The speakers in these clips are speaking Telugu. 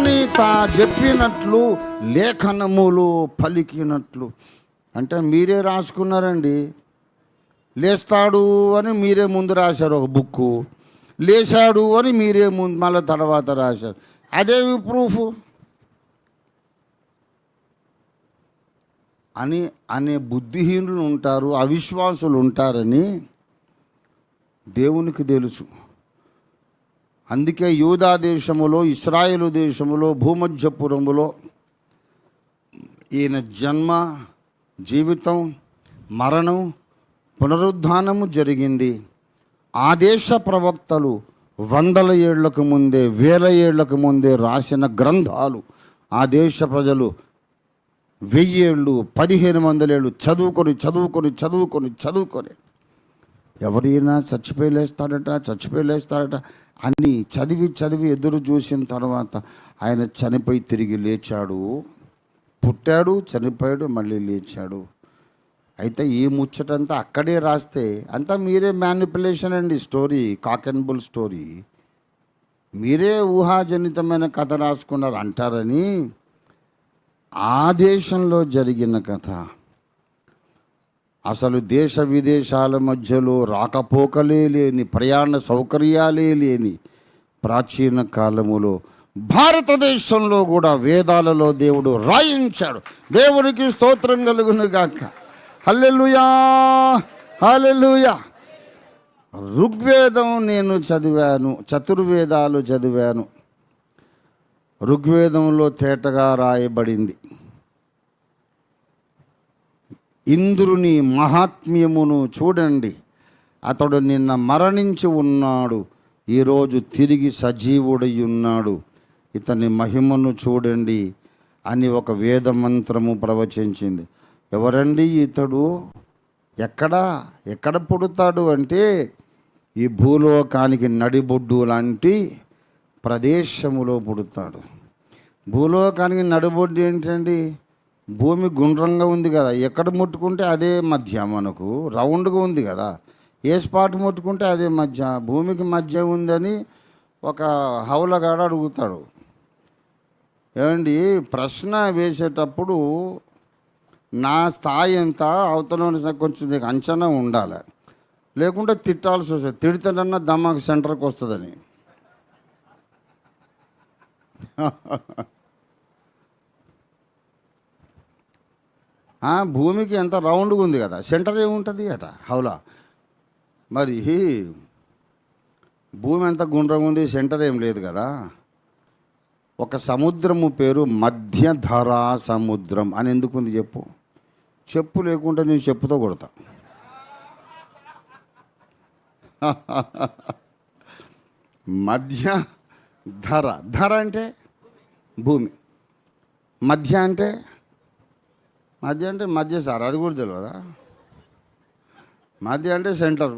అని తా చెప్పినట్లు లేఖనములు పలికినట్లు. అంటే మీరే రాసుకున్నారండి. లేస్తాడు అని మీరే ముందు రాశారు ఒక బుక్కు. లేచాడు అని మీరే ముందు మళ్ళీ తర్వాత రాశారు. అదేమి ప్రూఫ్. అని అనే బుద్ధిహీనులు ఉంటారు అవిశ్వాసులు ఉంటారని దేవునికి తెలుసు. అందుకే యూదా దేశములో ఇస్రాయేలు దేశములో భూమధ్యపురములో ఈయన జన్మ జీవితం మరణం పునరుద్ధానము జరిగింది. ఆ దేశ ప్రవక్తలు వందల ఏళ్ళకు ముందే వేల ఏళ్ళకు ముందే రాసిన గ్రంథాలు. ఆ దేశ ప్రజలు వెయ్యేళ్ళు పదిహేను వందలేళ్ళు చదువుకొని చదువుకొని చదువుకొని చదువుకొని. ఎవరైనా చచ్చిపోయి లేస్తాడట చచ్చిపోయి లేస్తాడట. అని చదివి చదివి ఎదురు చూసిన తర్వాత ఆయన చనిపోయి తిరిగి లేచాడు. పుట్టాడు చనిపోయాడు మళ్ళీ లేచాడు. అయితే ఈ ముచ్చటంతా అక్కడే రాస్తే అంతా మీరే మ్యానిపులేషన్ అండి story cock and bull story మీరే ఊహాజనితమైన కథ రాసుకున్నారు అంటారని ఆ దేశంలో జరిగిన కథ. అసలు దేశ విదేశాల మధ్యలో రాకపోకలే లేని ప్రయాణ సౌకర్యాలే లేని ప్రాచీన కాలములో భారతదేశంలో కూడా వేదాలలో దేవుడు రాయించాడు. దేవునికి స్తోత్రం కలుగును గాక. హల్లెలుయా! హల్లెలూయా! ఋగ్వేదం నేను చదివాను చతుర్వేదాలు చదివాను. ఋగ్వేదంలో తేటగా రాయబడింది. ఇంద్రుని మహాత్మ్యమును చూడండి. అతడు నిన్న మరణించి ఉన్నాడు. ఈరోజు తిరిగి సజీవుడై ఉన్నాడు ఇతని మహిమను చూడండి అని ఒక వేద మంత్రము ప్రవచించింది. ఎవరండి ఇతడు? ఎక్కడ? ఎక్కడ పుడతాడు అంటే ఈ భూలోకానికి నడిబొడ్డు లాంటి ప్రదేశములో పుడతాడు. భూలోకానికి నడిబొడ్డు ఏంటండి? భూమి గుండ్రంగా ఉంది కదా ఎక్కడ ముట్టుకుంటే అదే మధ్య మనకు రౌండ్గా ఉంది కదా. ఏ స్పాట్ ముట్టుకుంటే అదే మధ్య భూమికి మధ్య ఉందని ఒక హౌలగాడు అడుగుతాడు. ఏమండి ప్రశ్న వేసేటప్పుడు నా స్థాయి ఎంత అవతల కొంచెం నీకు అంచనా ఉండాలి. లేకుంటే తిట్టాల్సి వస్తుంది. తిడితేనన్నా దమ్మకు సెంటర్కి వస్తుందని. భూమికి ఎంత రౌండ్గా ఉంది కదా సెంటర్ ఏముంటుంది అట హౌలా. మరి భూమి ఎంత గుండ్రంగా ఉంది సెంటర్ ఏం లేదు కదా. ఒక సముద్రము పేరు మధ్యధరా సముద్రం అని ఎందుకుంది చెప్పు. చెప్పు లేకుండా నేను చెప్పుతో కొడతా. మధ్య ధర ధర అంటే భూమి. మధ్య అంటే మధ్య అంటే మధ్య సార్ అది కూడా తెలియదా మధ్య అంటే సెంటర్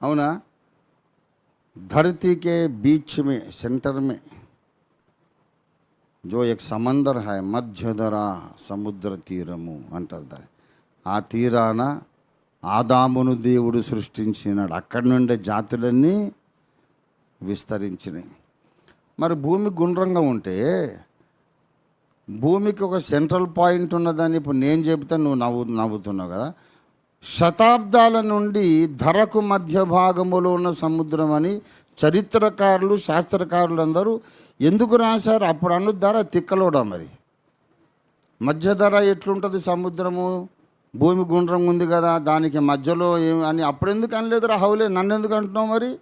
అవునా धरती के बीच में सेंटर में जो एक समंदर है మధ్యధర సముద్ర తీరము అంటారు దాన్ని ఆ తీరాన ఆదామును దేవుడు సృష్టించినాడు అక్కడి నుండే జాతులన్నీ విస్తరించినాయి మరి భూమి గుండ్రంగా ఉంటే భూమికి ఒక సెంట్రల్ పాయింట్ ఉన్నదని ఇప్పుడు నేను చెబితే నువ్వు నవ్వు నవ్వుతున్నావు కదా. శతాబ్దాల నుండి ధరకు మధ్య భాగములో ఉన్న సముద్రం అని చరిత్రకారులు శాస్త్రకారులు అందరూ ఎందుకు రాశారు? అప్పుడు అను ధర తిక్కలోడా మరి? మధ్య ధర ఎట్లుంటుంది సముద్రము? భూమి గుండ్రం ఉంది కదా దానికి మధ్యలో ఏమి అని అప్పుడు ఎందుకు అనలేదు రా హౌలే? నన్ను ఎందుకు అంటున్నావు మరి?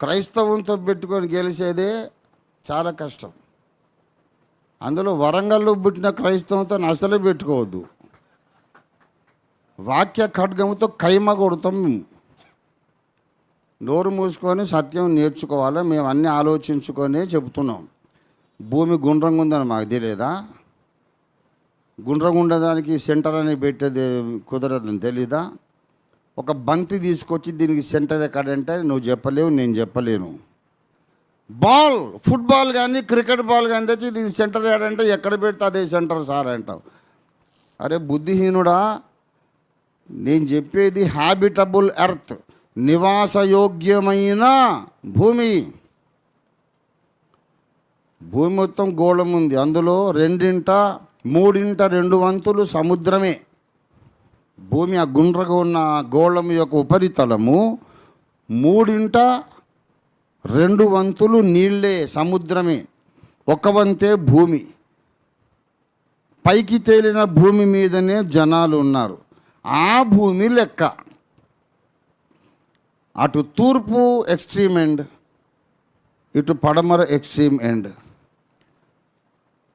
క్రైస్తవంతో పెట్టుకొని గెలిచేదే చాలా కష్టం. అందులో వరంగల్లో పుట్టిన క్రైస్తవంతో అసలే పెట్టుకోవద్దు. వాక్య ఖడ్గముతో కైమ కొడతాం మేము. నోరు మూసుకొని సత్యం నేర్చుకోవాలి? మేము అన్నీ ఆలోచించుకొని చెబుతున్నాం. భూమి గుండ్రంగా ఉందని మాకు తెలియదా గుండ్రంగా ఉండడానికి సెంటర్ అని పెట్టేది కుదరదని తెలీదా? ఒక బంతి తీసుకొచ్చి దీనికి సెంటర్ ఎక్కడంటే నువ్వు చెప్పలేవు నేను చెప్పలేను. బాల్ ఫుట్బాల్ కానీ క్రికెట్ బాల్ కానీ తెచ్చి దీని సెంటర్ ఏడంటే ఎక్కడ పెడితే అదే సెంటర్ సార్ అంటావు. అరే బుద్ధిహీనుడా నేను చెప్పేది హ్యాబిటబుల్ ఎర్త్ నివాసయోగ్యమైన భూమి. భూమి మొత్తం గోళం ఉంది అందులో రెండింట మూడింట రెండు వంతులు సముద్రమే. భూమి ఆ గుండ్రగా ఉన్న గోళం యొక్క ఉపరితలము మూడింట రెండు వంతులు నీళ్ళే సముద్రమే. ఒక వంతే భూమి. పైకి తేలిన భూమి మీదనే జనాలు ఉన్నారు. ఆ భూమి లెక్క. అటు తూర్పు ఎక్స్ట్రీమ్ ఎండ్ ఇటు పడమర ఎక్స్ట్రీమ్ ఎండ్.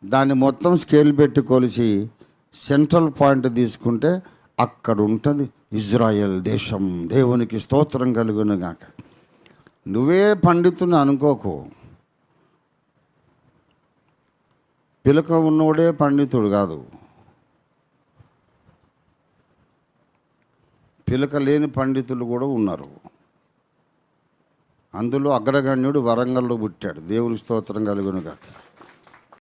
దాన్ని మొత్తం స్కేల్ పెట్టి కొలిసి సెంట్రల్ పాయింట్ తీసుకుంటే అక్కడ ఉంటుంది ఇజ్రాయెల్ దేశం. దేవునికి స్తోత్రం కలుగును గాక. నువ్వే పండితుని అనుకోకు. పిలక ఉన్నోడే పండితుడు కాదు. పిలక లేని పండితులు కూడా ఉన్నారు. అందులో అగ్రగణ్యుడు వరంగల్లో పుట్టాడు. దేవుని స్తోత్రం కలుగును గాక.